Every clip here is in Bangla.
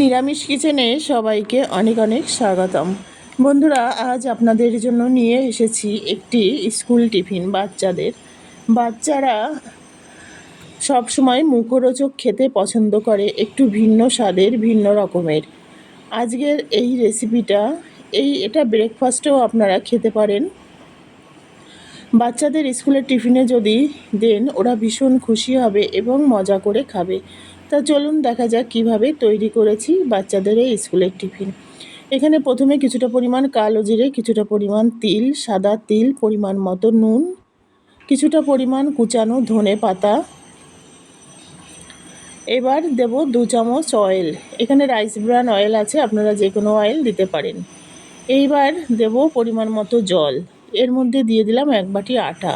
নিরামিষ কিচেনে সবাইকে অনেক অনেক স্বাগতম। বন্ধুরা, আজ আপনাদের জন্য নিয়ে এসেছি একটি স্কুল টিফিন বাচ্চাদের। বাচ্চারা সব সময় মুখরোচক খেতে পছন্দ করে, একটু ভিন্ন স্বাদের, ভিন্ন রকমের। আজকের এই রেসিপিটা এই, এটা ব্রেকফাস্টেও আপনারা খেতে পারেন। বাচ্চাদের স্কুলের টিফিনে যদি দেন, ওরা ভীষণ খুশি হবে এবং মজা করে খাবে। তা চলুন দেখা যাক কীভাবে তৈরি করেছি বাচ্চাদের এই স্কুলের টিফিন। এখানে প্রথমে কিছুটা পরিমাণ কালো জিরে, কিছুটা পরিমাণ তিল, সাদা তিল, পরিমাণ মতো নুন, কিছুটা পরিমাণ কুচানো ধনে পাতা। এবার দেব দু চামচ অয়েল এখানে রাইস ব্রান অয়েল আছে, আপনারা যে কোনো অয়েল দিতে পারেন। এইবার দেব পরিমাণ মতো জল। এর মধ্যে দিয়ে দিলাম এক বাটি আটা।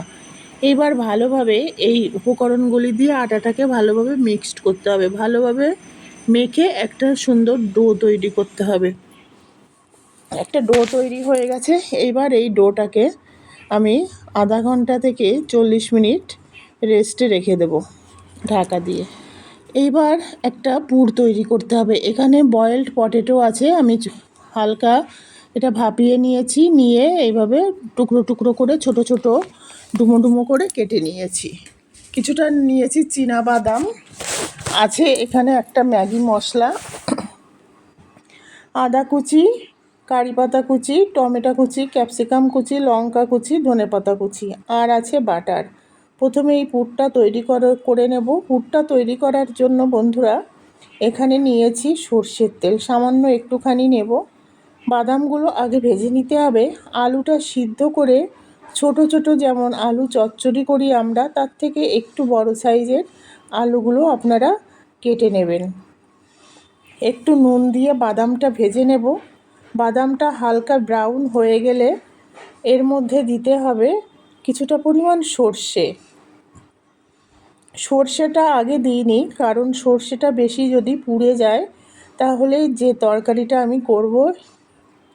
এইবার ভালোভাবে এই উপকরণগুলি দিয়ে আটাটাকে ভালোভাবে মিক্সড করতে হবে। ভালোভাবে মেখে একটা সুন্দর ডো তৈরি করতে হবে। একটা ডো তৈরি হয়ে গেছে। এইবার এই ডোটাকে আমি আধা ঘণ্টা থেকে চল্লিশ মিনিট রেস্টে রেখে দেব ঢাকা দিয়ে। এইবার একটা পুর তৈরি করতে হবে। এখানে বয়েলড পটেটো আছে। আমি হালকা এটা ভাপিয়ে নিয়েছি, নিয়ে এইভাবে টুকরো টুকরো করে ছোট ছোট ডুমো ডুমো করে কেটে নিয়েছি। কিছুটা নিয়েছি চীনা বাদাম আছে এখানে একটা ম্যাগি মশলা, আদা কুচি, কারি পাতা কুচি, টমেটো কুচি, ক্যাপসিকাম কুচি, লঙ্কা কুচি, ধনে পাতা কুচি, আর আছে বাটার। প্রথমে এই পুরটা তৈরি করে নেব। পুরটা তৈরি করার জন্য বন্ধুরা, এখানে নিয়েছি সর্ষের তেল। সামান্য একটুখানি নেব। বাদামগুলো আগে ভেজে নিতে হবে। আলুটা সিদ্ধ করে ছোট ছোট যেমন আলু চচ্চড়ি করি আমরা, তার থেকে একটু বড় সাইজের আলুগুলো আপনারা কেটে নেবেন। একটু নুন দিয়ে বাদামটা ভেজে নেব। বাদামটা হালকা ব্রাউন হয়ে গেলে এর মধ্যে দিতে হবে কিছুটা পরিমাণ সর্ষে। সর্ষেটা আগে দিইনি, কারণ সর্ষেটা বেশি যদি পুড়ে যায়, তাহলে যে তরকারিটা আমি করব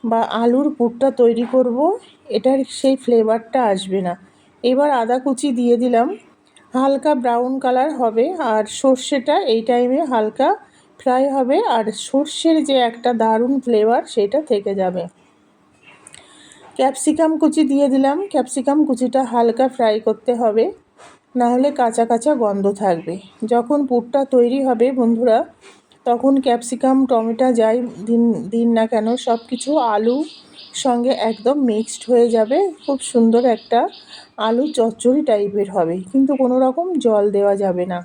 বা আলুর পুরটা তৈরি করব, এটার সেই ফ্লেভারটা আসবে না। এবার আদা কুচি দিয়ে দিলাম। হালকা ব্রাউন কালার হবে আর সর্ষেটা এই টাইমে হালকা ফ্রাই হবে আর সর্ষের যে একটা দারুণ ফ্লেভার সেটা থেকে যাবে। ক্যাপসিকাম কুচি দিয়ে দিলাম। ক্যাপসিকাম কুচিটা হালকা ফ্রাই করতে হবে না হলে কাঁচা কাঁচা গন্ধ থাকবে। যখন পুরটা তৈরি হবে বন্ধুরা তখন ক্যাপসিকাম, টমেটো যাই দিন দিন না কেন সব কিছু আলু সঙ্গে একদম মিক্সড হয়ে যাবে। খুব সুন্দর একটা আলু চচ্চড়ি টাইপের হবে, কিন্তু কোনো রকম জল দেওয়া যাবে না।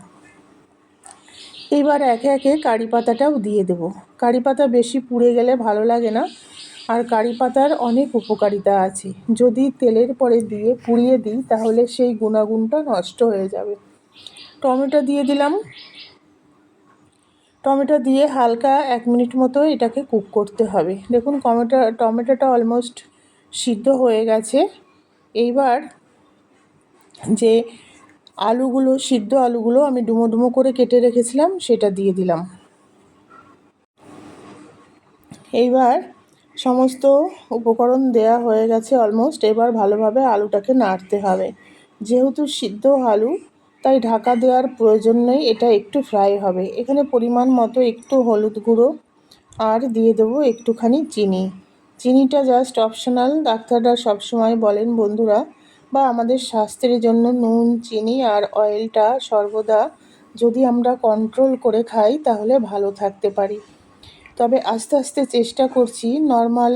এবার একে একে কারি পাতাটাও দিয়ে দেব। কারি পাতা বেশি পুড়ে গেলে ভালো লাগে না, আর কারি পাতার অনেক উপকারিতা আছে। যদি তেলের পরে দিয়ে পুড়িয়ে দিই, তাহলে সেই গুণাগুণটা নষ্ট হয়ে যাবে। টমেটো দিয়ে দিলাম। টমেটো দিয়ে হালকা এক মিনিট মতো এটাকে কুক করতে হবে। দেখুন, টমেটো, টমেটোটা অলমোস্ট সিদ্ধ হয়ে গেছে। এইবার যে আলুগুলো, সিদ্ধ আলুগুলো আমি ডুমো ডুমো করে কেটে রেখেছিলাম, সেটা দিয়ে দিলাম। এইবার সমস্ত উপকরণ দেয়া হয়ে গেছে অলমোস্ট এবার ভালোভাবে আলুটাকে নাড়তে হবে। যেহেতু সিদ্ধ আলু তাই ঢাকা দেওয়ার প্রয়োজন নেই, এটা একটু ফ্রাই হবে। এখানে পরিমাণ মতো একটু হলুদ গুঁড়ো আর দিয়ে দেবো একটুখানি চিনি। চিনিটা জাস্ট অপশনাল ডাক্তাররা সবসময় বলেন বন্ধুরা, বা আমাদের স্বাস্থ্যের জন্য নুন, চিনি আর অয়েলটা সর্বদা যদি আমরা কন্ট্রোল করে খাই, তাহলে ভালো থাকতে পারি। তবে আস্তে আস্তে চেষ্টা করছি নর্মাল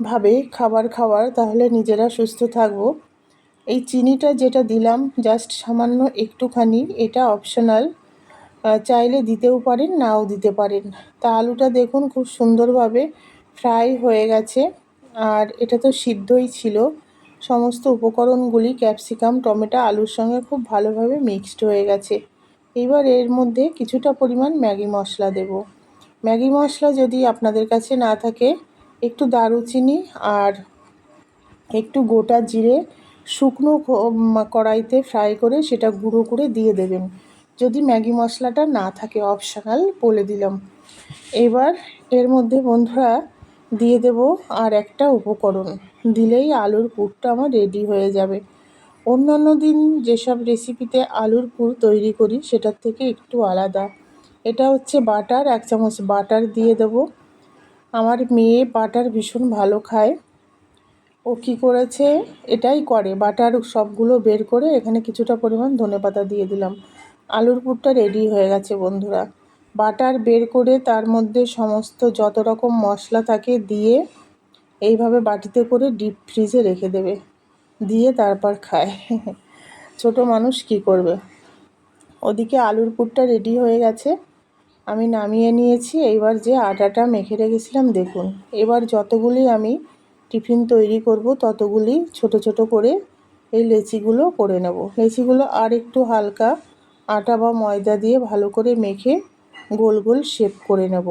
ভাবে খাবার খাওয়ার, তাহলে নিজেরা সুস্থ থাকব। এই চিনিটা যেটা দিলাম জাস্ট সামান্য একটুখানি, এটা অপশনাল চাইলে দিতেও পারেন, নাও দিতে পারেন। তা আলুটা দেখুন খুব সুন্দরভাবে ফ্রাই হয়ে গেছে। আর এটা তো সিদ্ধই ছিল। সমস্ত উপকরণগুলি ক্যাপসিকাম টমেটো, আলুর সঙ্গে খুব ভালোভাবে মিক্সড হয়ে গেছে। এবার এর মধ্যে কিছুটা পরিমাণ ম্যাগি মশলা দেব। ম্যাগি মশলা যদি আপনাদের কাছে না থাকে, একটু দারুচিনি আর একটু গোটা জিরে শুকনো কড়াইতে ফ্রাই করে সেটা গুঁড়ো করে দিয়ে দেবেন। যদি ম্যাগি মশলাটা না থাকে অপশনাল বলে দিলাম। এবার এর মধ্যে বন্ধুরা দিয়ে দেব আর একটা উপকরণ। দিলেই আলুর পুরটা আমার রেডি হয়ে যাবে। অন্যান্য দিন যেসব রেসিপিতে আলুর পুর তৈরি করি, সেটার থেকে একটু আলাদা। এটা হচ্ছে বাটার, এক চামচ বাটার দিয়ে দেব। আমার মেয়ে বাটার ভীষণ ভালো খায়। ও কি করেছে? এটাই করে। বাটার সবগুলো বের করে এখানে কিছুটা পরিমাণ ধনেপাতা দিয়ে দিলাম। আলুর পুরটা রেডি হয়ে গেছে বন্ধুরা। বাটার বের করে তার মধ্যে সমস্ত যত রকম মশলা থাকে দিয়ে এইভাবে বাটিতে করে ডিপ ফ্রিজে রেখে দেবে। দিয়ে তারপর খায়। ছোট মানুষ কি করবে? ওদিকে আলুর পুরটা রেডি হয়ে গেছে। আমি নামিয়ে নিয়েছি। এইবার যে আটাটা মেখে রেখেছিলাম, দেখুন। এবার যতগুলি আমি টিফিন তৈরি করব, ততগুলি ছোট ছোট করে এই লেচিগুলো করে নেব। লেচিগুলো আর একটু হালকা আটা বা ময়দা দিয়ে ভালো করে মেখে গোল গোল শেপ করে নেব।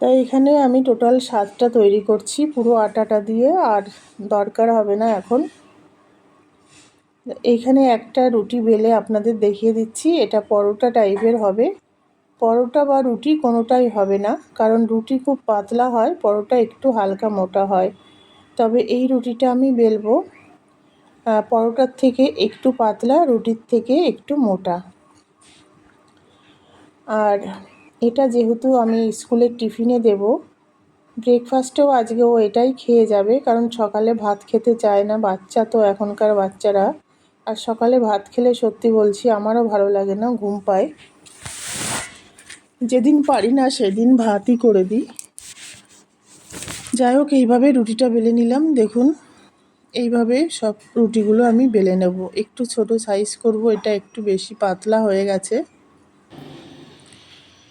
তাই এখানে আমি টোটাল সাতটা তৈরি করছি, পুরো আটাটা দিয়ে আর দরকার হবে না এখন। এইখানে একটা রুটি বেলে আপনাদের দেখিয়ে দিচ্ছি, এটা পরোটা টাইপের হবে। পরোটা বা রুটি কোনোটাই হবে না, কারণ রুটি খুব পাতলা হয়, পরোটা একটু হালকা মোটা হয়। তবে এই রুটিটা আমি বেলবো। পরোটার থেকে একটু পাতলা, রুটির থেকে একটু মোটা। আর এটা যেহেতু আমি স্কুলের টিফিনে দেব, ব্রেকফাস্টেও আজকে ও এটাই খেয়ে যাবে, কারণ সকালে ভাত খেতে চায় না, বাচ্চা তো এখনকার বাচ্চারা। আর সকালে ভাত খেলে সত্যি বলছি, আমারও ভালো লাগে না, ঘুম পায়। যেদিন পারি না, সেদিন ভাতই করে দিই। যাই হোক, এইভাবে রুটিটা বেলে নিলাম। দেখুন, এইভাবে সব রুটিগুলো আমি বেলে নেব। একটু ছোট সাইজ করব, এটা একটু বেশি পাতলা হয়ে গেছে।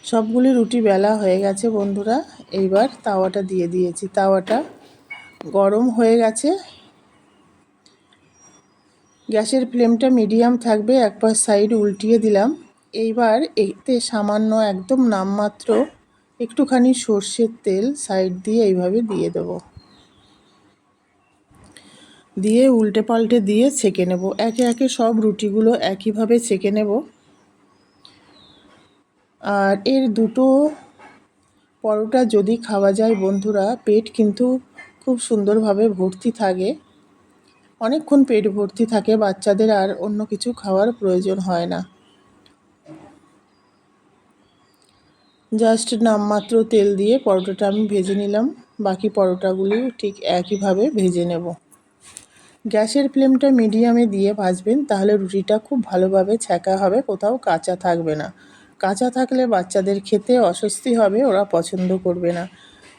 সবগুলি রুটি বেলা হয়ে গেছে, বন্ধুরা। এইবার তাওয়াটা দিয়ে দিয়েছি। তাওয়াটা গরম হয়ে গেছে। গ্যাসের ফ্লেমটা মিডিয়াম থাকবে এক পাশ সাইড উল্টিয়ে দিলাম। এইবার এতে সামান্য একদম নামমাত্র একটুখানি সর্ষের তেল সাইড দিয়ে এইভাবে দিয়ে দেব। দিয়ে উল্টে পাল্টে দিয়ে ছেঁকে নেব। একে একে সব রুটিগুলো একইভাবে ছেঁকে নেব। আর এর দুটো পরোটা যদি খাওয়া যায় বন্ধুরা, পেট কিন্তু খুব সুন্দরভাবে ভর্তি থাকে। অনেকক্ষণ পেট ভর্তি থাকে, বাচ্চাদের আর অন্য কিছু খাওয়ার প্রয়োজন হয় না। জাস্ট নামমাত্র তেল দিয়ে পরোটাটা আমি ভেজে নিলাম। বাকি পরোটাগুলিও ঠিক একইভাবে ভেজে নেব। গ্যাসের ফ্লেমটা মিডিয়ামে দিয়ে ভাজবেন, তাহলে রুটিটা খুব ভালোভাবে ছ্যাঁকা হবে, কোথাও কাঁচা থাকবে না। কাঁচা থাকলে বাচ্চাদের খেতে অস্বস্তি হবে, ওরা পছন্দ করবে না।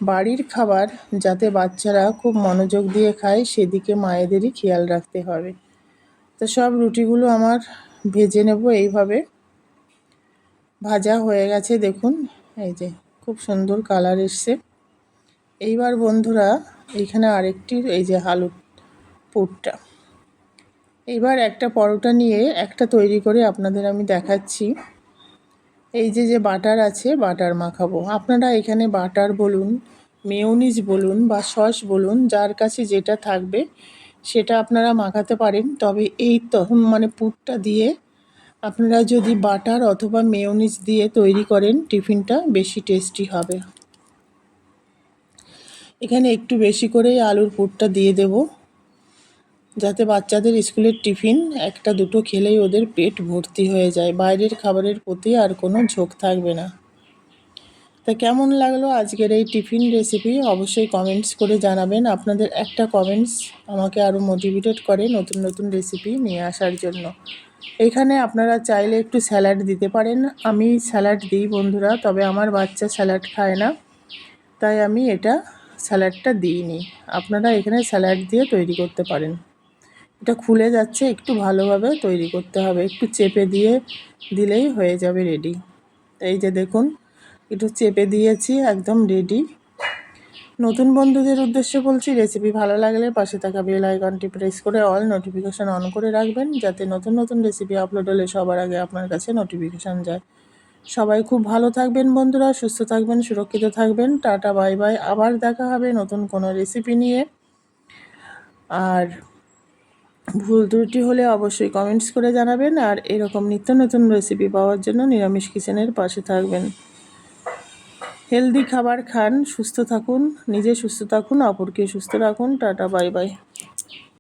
বাড়ির খাবার যাতে বাচ্চারা খুব মনোযোগ দিয়ে খায়, সেদিকে মায়েদেরই খেয়াল রাখতে হবে। তো সব রুটিগুলো আমার ভেজে নেব এইভাবে। ভাজা হয়ে গেছে, দেখুন। এই যে, খুব সুন্দর কালার এসছে। এইবার বন্ধুরা এইখানে আরেকটি, এই যে আলু পুরটা। এইবার একটা পরোটা নিয়ে একটা তৈরি করে আপনাদের আমি দেখাচ্ছি। এই যে যে বাটার আছে, বাটার মাখাবো। আপনারা এখানে বাটার বলুন, মেয়নিজ বলুন বা সস বলুন, যার কাছে যেটা থাকবে, সেটা আপনারা মাখাতে পারেন। তবে এই তখন মানে পুরটা দিয়ে আপনারা যদি বাটার অথবা মেয়নিজ দিয়ে তৈরি করেন, টিফিনটা বেশি টেস্টি হবে। এখানে একটু বেশি করে আলুর পুরটা দিয়ে দেব, যাতে বাচ্চাদের স্কুলের টিফিন একটা দুটো খেলেই ওদের পেট ভর্তি হয়ে যায়। বাইরের খাবারের প্রতি আর কোনো ঝোঁক থাকবে না। তা কেমন লাগল আজকের এই টিফিন রেসিপি? অবশ্যই কমেন্টস করে জানাবেন। আপনাদের একটা কমেন্টস আমাকে আরও মোটিভেটেড করে নতুন নতুন রেসিপি নিয়ে আসার জন্য। এখানে আপনারা চাইলে একটু স্যালাড দিতে পারেন। আমি স্যালাড দিই বন্ধুরা, তবে আমার বাচ্চা স্যালাড খায় না, তাই আমি এটা স্যালাডটা দিইনি। আপনারা এখানে স্যালাড দিয়ে তৈরি করতে পারেন। এটা খুলে যাচ্ছে, একটু ভালোভাবে তৈরি করতে হবে। একটু চেপে দিয়ে দিলেই হয়ে যাবে রেডি। এই যে দেখুন, একটু চেপে দিয়েছি, একদম রেডি। নতুন বন্ধুদের উদ্দেশ্যে বলছি রেসিপি ভালো লাগলে পাশে থাকা বেল আইকনটি প্রেস করে অল নোটিফিকেশান অন করে রাখবেন, যাতে নতুন নতুন রেসিপি আপলোড হলে সবার আগে আপনার কাছে নোটিফিকেশান যায়। সবাই খুব ভালো থাকবেন বন্ধুরা, সুস্থ থাকবেন, সুরক্ষিত থাকবেন। টাটা বাই বাই আবার দেখা হবে নতুন কোনো রেসিপি নিয়ে। আর ভুল ত্রুটি হলে অবশ্যই কমেন্টস করে জানাবেন। আর এরকম নিত্য নতুন রেসিপি পাওয়ার জন্য নিরামিষ কিচেনের পাশে থাকবেন। হেলদি খাবার খান সুস্থ থাকুন নিজে সুস্থ থাকুন অপরকে সুস্থ রাখুন টাটা বাই বাই।